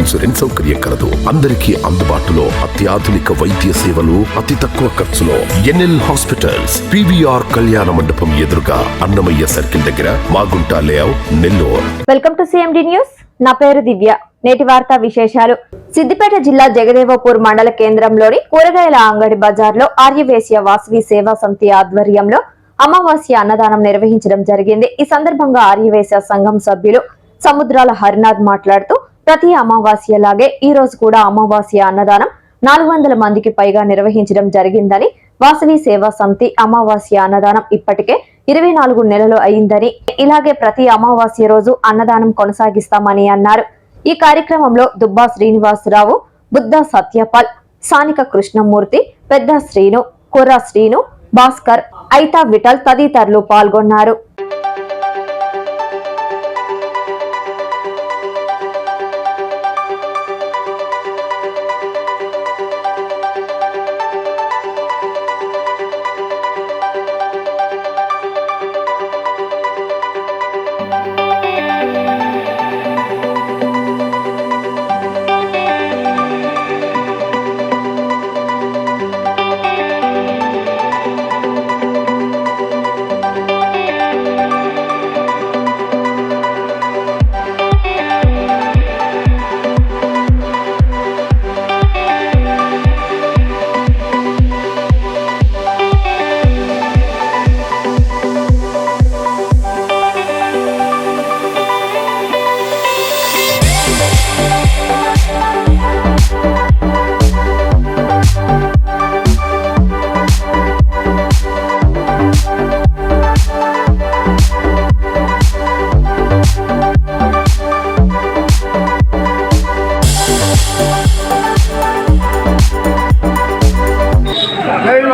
Insurance సౌకర్యం కలదు. అందరికీ అందుబాటులో అత్యాధునిక వైద్య సేవలు అతి తక్కువ ఖర్చులో ఎన్ఎల్ హాస్పిటల్స్ పివిఆర్ కళ్యాణ మండపం ఎదురుగా అన్నమయ్య సర్కిల్ దగ్గర Magunta layout Nellore. Welcome to CMD news. నా పేరు దివ్య. నేటి వార్తా విశేషాలు. సిద్దిపేట జిల్లా జగదేవపూర్ మండల కేంద్రంలోని కూరగాయల అంగడి బజార్లో ఆర్యవేశ్య వాసవి సేవా సమితి ఆధ్వర్యంలో అమావాస్య అన్నదానం నిర్వహించడం జరిగింది. ఈ సందర్భంగా ఆర్యవేశ్య సంఘం సభ్యులు సముద్రాల హరినాథ్ మాట్లాడుతూ ప్రతి అమావాస్యలాగే ఈ రోజు కూడా అమావాస్య అన్నదానం నాలుగు వందల మందికి పైగా నిర్వహించడం జరిగిందని వాసవి సేవా సమితి అమావాస్య అన్నదానం ఇప్పటికే ఇరవై నాలుగు నెలలు అయిందని ఇలాగే ప్రతి అమావాస్య రోజు అన్నదానం కొనసాగిస్తామని అన్నారు. ఈ కార్యక్రమంలో దుబ్బా శ్రీనివాసరావు బుద్ధ సత్యపాల్ స్థానిక కృష్ణమూర్తి పెద్ద శ్రీను కుర్ర శ్రీను భాస్కర్ ఐతా విఠల్ తదితరులు పాల్గొన్నారు.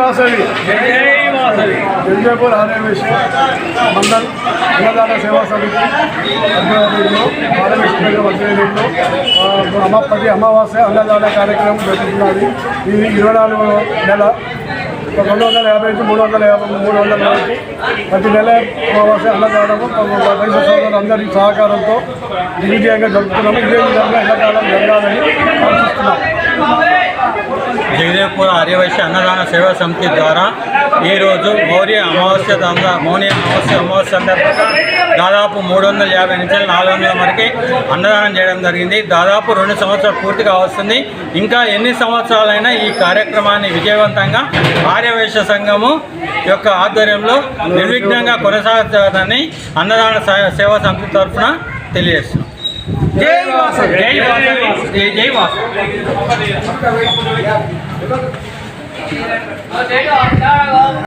వాసవి. విజయపూర్ ఆర్యవేశ మండల్ అన్నదాన సేవా సమితి. ఆధ్వర్యంలో ఆర్యవేశ ఆధ్వర్యంలో అమ్మపతి అమ్మ ప్రతి అమావాస్య అన్నదాన కార్యక్రమం జరుగుతున్నది. ఇది ఇరవై నాలుగు నెల రెండు వందల యాభై నుంచి మూడు వందల యాభై మూడు వందల వరకు ప్రతి నెల అమావాస్య అన్నదానము రైతు సోదరులు అందరి సహకారంతో దిగ్విజయంగా జరుపుతున్నాము. ఇదే విధంగా ఎండాకాలం జరగాలని ఆశిస్తున్నాము జగదేవ్పూర్ ఆర్యవైశ్య అన్నదాన సేవా సమితి ద్వారా ఈరోజు మౌర్య అమావాస్య దంగా మౌని అమావాస్య అమావాస్య సందర్భంగా దాదాపు మూడు వందల యాభై నుంచి నాలుగు వందల వరకు అన్నదానం చేయడం జరిగింది. దాదాపు రెండు సంవత్సరాలు పూర్తిగా వస్తుంది ఇంకా ఎన్ని సంవత్సరాలైనా ఈ కార్యక్రమాన్ని విజయవంతంగా ఆర్యవైశ్య సంఘము యొక్క ఆధ్వర్యంలో నిర్విఘ్నంగా కొనసాగుతుందని అన్నదాన సేవా సమితి తరఫున తెలియజేస్తున్నాం. జై వాసవి జై వాసవి జై